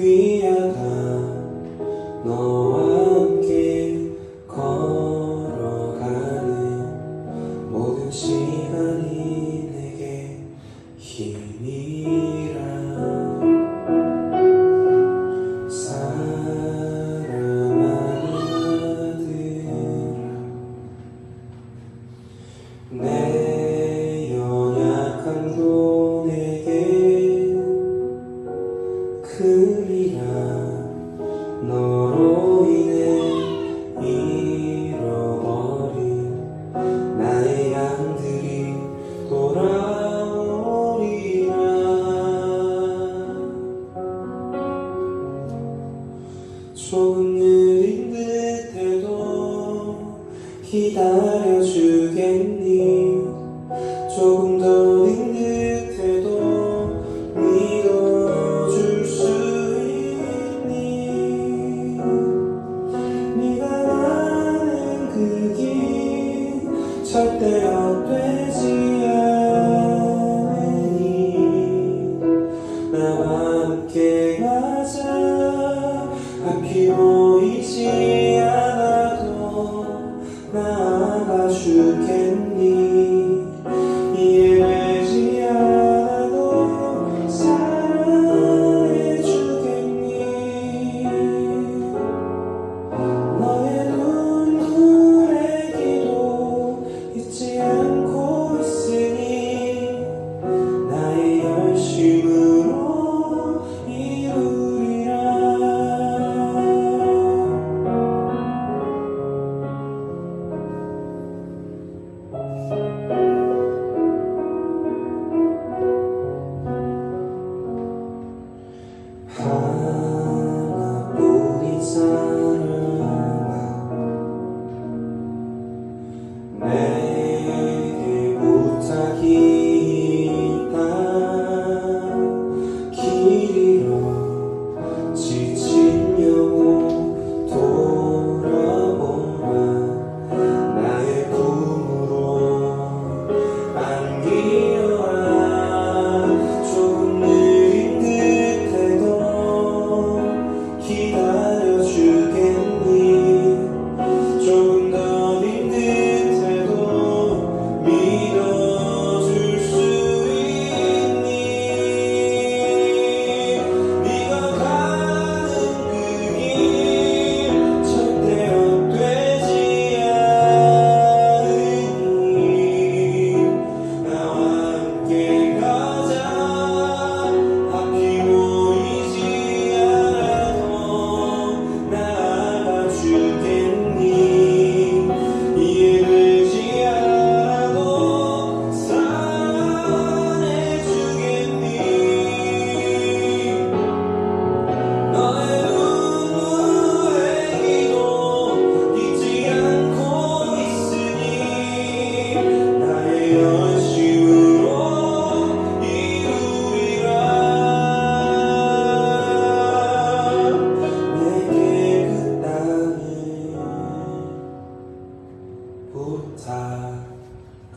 귀하다. 너와 그 좋은 일인데도 기다려. 気も一 내게 부탁이다 길이로 지친 영혼 돌아보라 나의 꿈으로 안기어라. 좋은 일인 듯해도 기다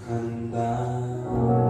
很大